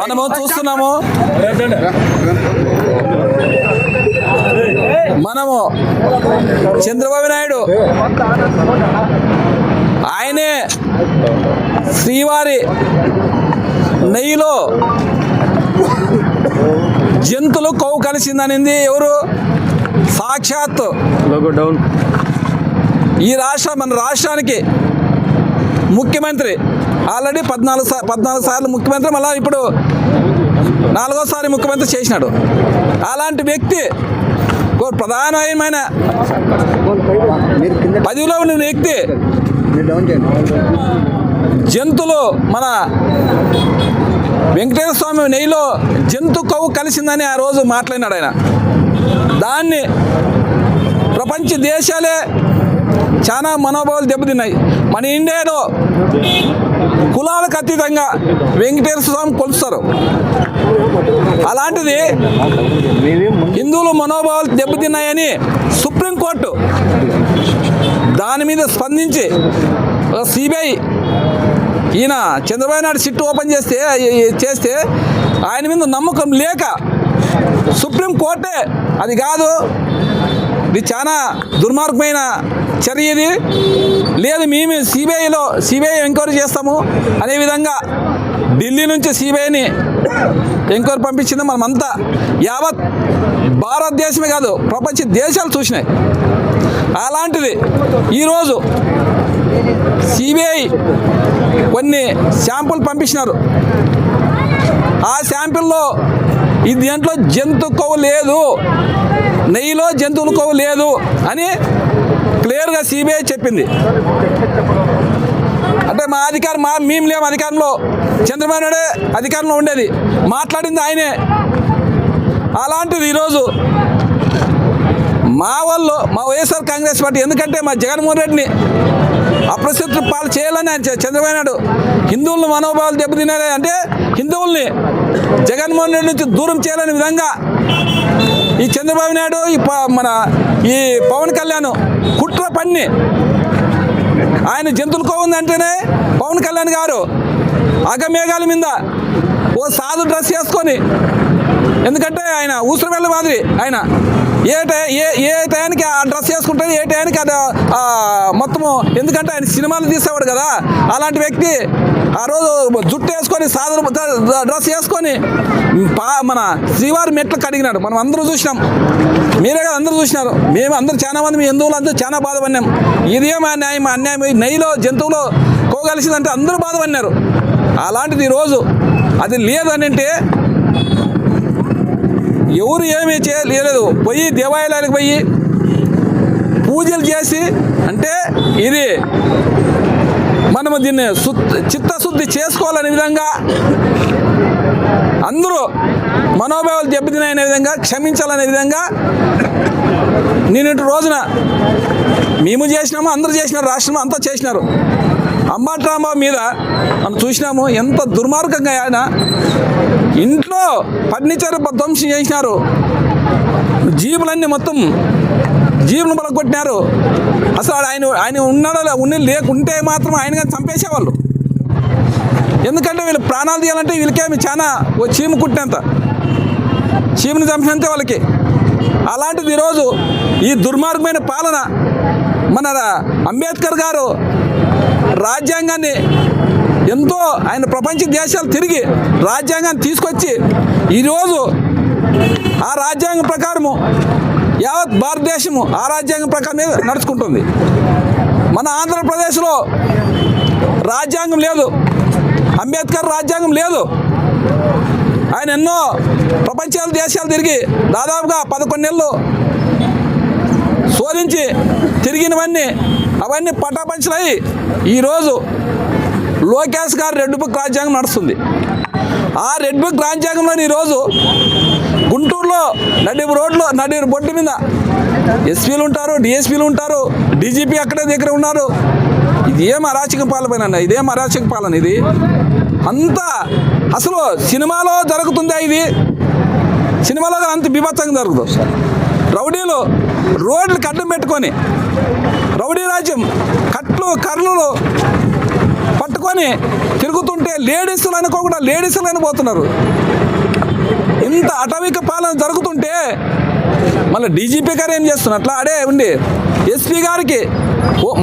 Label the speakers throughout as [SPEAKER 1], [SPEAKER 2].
[SPEAKER 1] మనము చూస్తున్నాము. మనము చంద్రబాబు నాయుడు. ఆయనే శ్రీవారి నెయ్యిలో జంతువులు కొవ్వు కలిసిందనింది ఎవరు? సాక్షాత్
[SPEAKER 2] లోగో డౌన్
[SPEAKER 1] ఈ రాష్ట్ర మన రాష్ట్రానికి ముఖ్యమంత్రి. ఆల్రెడీ పద్నాలుగు సార్ పద్నాలుగు సార్లు ముఖ్యమంత్రి మళ్ళీ ఇప్పుడు నాలుగోసారి ముఖ్యమంత్రి చేసినాడు. అలాంటి వ్యక్తి ప్రధానమైన పదిలో ఉన్న వ్యక్తి జంతువులు మన వెంకటేశ్వర స్వామి నెయ్యిలో జంతు కొవ్వు కలిసిందని ఆ రోజు మాట్లాడినాడు ఆయన. దాన్ని ప్రపంచ దేశాలే చాలా మనోభావాలు దెబ్బతిన్నాయి. మన ఇండియాలో కులాలకు అతీతంగా వెంకటేశ్వర స్వామి కొలుస్తారు. అలాంటిది హిందువుల మనోభావాలు దెబ్బతిన్నాయని సుప్రీంకోర్టు దాని మీద స్పందించి సిబిఐ ఈయన చంద్రబాబు నాయుడు సిట్ ఓపెన్ చేస్తే చేస్తే ఆయన మీద నమ్మకం లేక సుప్రీంకోర్టే అది కాదు ఇది చాలా దుర్మార్గమైన చర్య ఇది. లేదు మేము సిబిఐలో సిబిఐ ఎంక్వైరీ చేస్తాము. అనే విధంగా ఢిల్లీ నుంచి సిబిఐని ఎంక్వైరీ పంపించింది మనమంతా. యావత్ భారతదేశమే కాదు ప్రపంచ దేశాలు చూసినాయి. అలాంటిది ఈరోజు సిబిఐ కొన్ని శాంపుల్ పంపించినారు. ఆ శాంపిల్లో ఈ దీంట్లో జంతు కొవ్వు లేదు. నెయ్యిలో జంతువుల కొవ్వు లేదు అని క్లియర్గా సిబిఐ చెప్పింది. అంటే మా అధికారం మా మేము లేము అధికారంలో. చంద్రబాబు నాయుడే అధికారంలో ఉండేది. మాట్లాడింది ఆయనే. అలాంటిది ఈరోజు మా వాళ్ళు మా వైఎస్ఆర్ కాంగ్రెస్ పార్టీ ఎందుకంటే మా జగన్మోహన్ రెడ్డిని అప్రసిద్ధ పాలు చేయాలని ఆయన చంద్రబాబు నాయుడు హిందువుల మనోభావాలు దెబ్బతినాలి అంటే హిందువుల్ని జగన్మోహన్ రెడ్డి నుంచి దూరం చేయలేని విధంగా ఈ చంద్రబాబు నాయుడు ఈ ప- మన ఈ పవన్ కళ్యాణ్ కుట్ర పన్ని ఆయన జంతువులు కోవుంది అంటేనే పవన్ కళ్యాణ్ గారు అగమేఘాల మీద ఓ సాధు డ్రెస్ వేసుకొని ఎందుకంటే ఆయన ఊసర వెళ్ళ మాదిరి ఆయన. ఏ ఏ ఏ టయానికి ఆ డ్రెస్ వేసుకుంటే ఏ టయానికి అది మొత్తము ఎందుకంటే ఆయన సినిమాలు తీసేవాడు కదా అలాంటి వ్యక్తి ఆ రోజు జుట్టు వేసుకొని సాధన డ్రెస్ వేసుకొని పా మన శ్రీవారి మెట్లు కడిగినాడు. మనం అందరూ చూసినాం. మీరే కదా అందరూ చూసినారు. మేము అందరూ చాలా మంది మీ హిందువులు అందరూ చాలా బాధపడినాం. ఇదేం మా న్యాయం మా అన్యాయం నెయ్యిలో జంతువులు కోగలిసిందంటే అందరూ బాధపడినారు. అలాంటిది ఈరోజు అది లేదని అంటే ఎవరు ఏమీ చేయలేదు. పోయి దేవాలయాలకు పోయి పూజలు చేసి అంటే ఇది మనము దీన్ని చిత్తశుద్ధి చేసుకోవాలనే విధంగా అందరూ మనోభావాలు దెబ్బతినాయనే విధంగా క్షమించాలనే విధంగా నేను రోజున మేము చేసినాము అందరూ చేసినారు రాష్ట్రం అంతా చేసినారు. అంబాట్రాంబాబు మీద మనం చూసినాము ఎంత దుర్మార్గంగా ఆయన ఇంట్లో ఫర్నిచర్ ధ్వంసం చేసినారు. జీవులన్నీ మొత్తం జీవులు పడగొట్టినారు అసలు ఆయన ఆయన ఉన్నాడో ఉండి లేకుంటే మాత్రం ఆయన కానీ చంపేసేవాళ్ళు. ఎందుకంటే వీళ్ళు ప్రాణాలు తీయాలంటే వీళ్ళకేమి చాలా ఓ చీము కుట్టినంత. చీమని చంపినంత వాళ్ళకి. అలాంటిది ఈరోజు ఈ దుర్మార్గమైన పాలన మన రా- అంబేద్కర్ గారు రాజ్యాంగాన్ని ఎంతో ఆయన ప్రపంచ దేశాలు తిరిగి రాజ్యాంగాన్ని తీసుకొచ్చి ఈరోజు ఆ రాజ్యాంగం ప్రకారము యావత్ భారతదేశము ఆ రాజ్యాంగం ప్రకారమే నడుచుకుంటుంది. మన ఆంధ్రప్రదేశ్లో రాజ్యాంగం లేదు. అంబేద్కర్ రాజ్యాంగం లేదు. ఆయన ఎన్నో ప్రపంచాలు దేశాలు తిరిగి దాదాపుగా పదకొండు నెలలు శోధించి తిరిగినవన్నీ అవన్నీ పటాపంచలయ్యి ఈరోజు లోకేష్ గారు రెడ్ బుక్ రాజ్యాంగం నడుస్తుంది. ఆ రెడ్ బుక్ రాజ్యాంగంలో ఈరోజు రోడ్లో నడిపు రోడ్లో నడిపు బొడ్డు మీద. ఎస్పీలు ఉంటారు డిఎస్పీలు ఉంటారు డీజీపీ అక్కడే దగ్గర ఉన్నారు. ఇది ఏం అరాచక పాలన ఇదేం అరాచక పాలన ఇది? అంతా అసలు సినిమాలో జరుగుతుందా ఇది? సినిమాలో అంత బీభత్సంగా జరుగుతుంది రౌడీలు రోడ్లు కడ్డం పెట్టుకొని రౌడీ రాజ్యం కట్లు కర్రలు పట్టుకొని తిరుగుతుంటే లేడీసులు అనుకోకుండా లేడీసులు అని పోతున్నారు. ఇంత అటవిక పాలన జరుగుతుంటే మళ్ళీ డీజీపీ గారు ఏం చేస్తున్నారు? అట్లా అడే ఉండి ఎస్పీ గారికి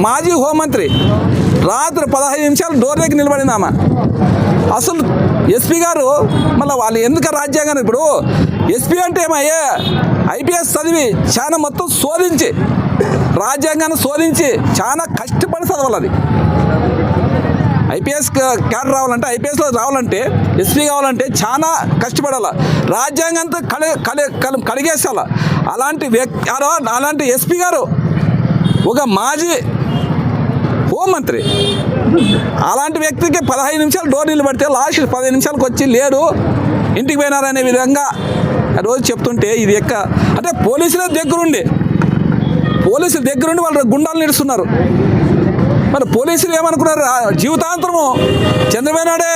[SPEAKER 1] మాజీ హోంమంత్రి రాత్రి పదహైదు నిమిషాలు డోర్ దగ్గర నిలబడిందామా అసలు ఎస్పీ గారు మళ్ళీ వాళ్ళు ఎందుకు రాజ్యాంగాన్ని ఇప్పుడు ఎస్పీ అంటే ఏమయ్యే? ఐపీఎస్ చదివి చాలా మొత్తం శోధించి రాజ్యాంగాన్ని శోధించి చాలా కష్టపడి చదవాలి అది ఐపీఎస్ క్యాడర్ రావాలంటే ఐపీఎస్లో రావాలంటే ఎస్పీ కావాలంటే చాలా కష్టపడాలి. రాజ్యాంగంతో కలి కడి కలి- కడిగేసాల. అలాంటి వ్యక్తి అలాంటి ఎస్పీ గారు ఒక మాజీ హోంమంత్రి. అలాంటి వ్యక్తికి పదహైదు నిమిషాలు డోర్ నిలబడితే లాస్ట్ పదిహేను నిమిషాలకు వచ్చి లేడు. ఇంటికి పోయినారనే విధంగా ఆ రోజు చెప్తుంటే ఇది ఎక్క అంటే పోలీసుల దగ్గరుండి పోలీసుల దగ్గరుండి వాళ్ళు గుండాలు నిడుస్తున్నారు. మరి పోలీసులు ఏమనుకున్నారు? జీవితాంతరము చంద్రబాబు నాయుడే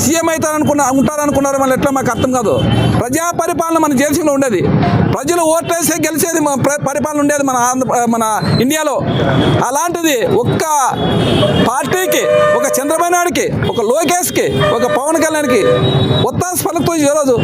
[SPEAKER 1] సీఎం అవుతారనుకున్నా ఉంటారనుకున్నారు మళ్ళీ ఎట్లా మాకు అర్థం కాదు. ప్రజా పరిపాలన మన దేశంలో ఉండేది. ప్రజలు ఓట్లేస్తే గెలిచేది మన పరిపాలన ఉండేది మన ఆంధ్ర మన ఇండియాలో. అలాంటిది ఒక్క పార్టీకి ఒక చంద్రబాబు నాయుడుకి ఒక లోకేష్కి ఒక పవన్ కళ్యాణ్కి ఒత్తాసు పలుకుతూ ఈరోజు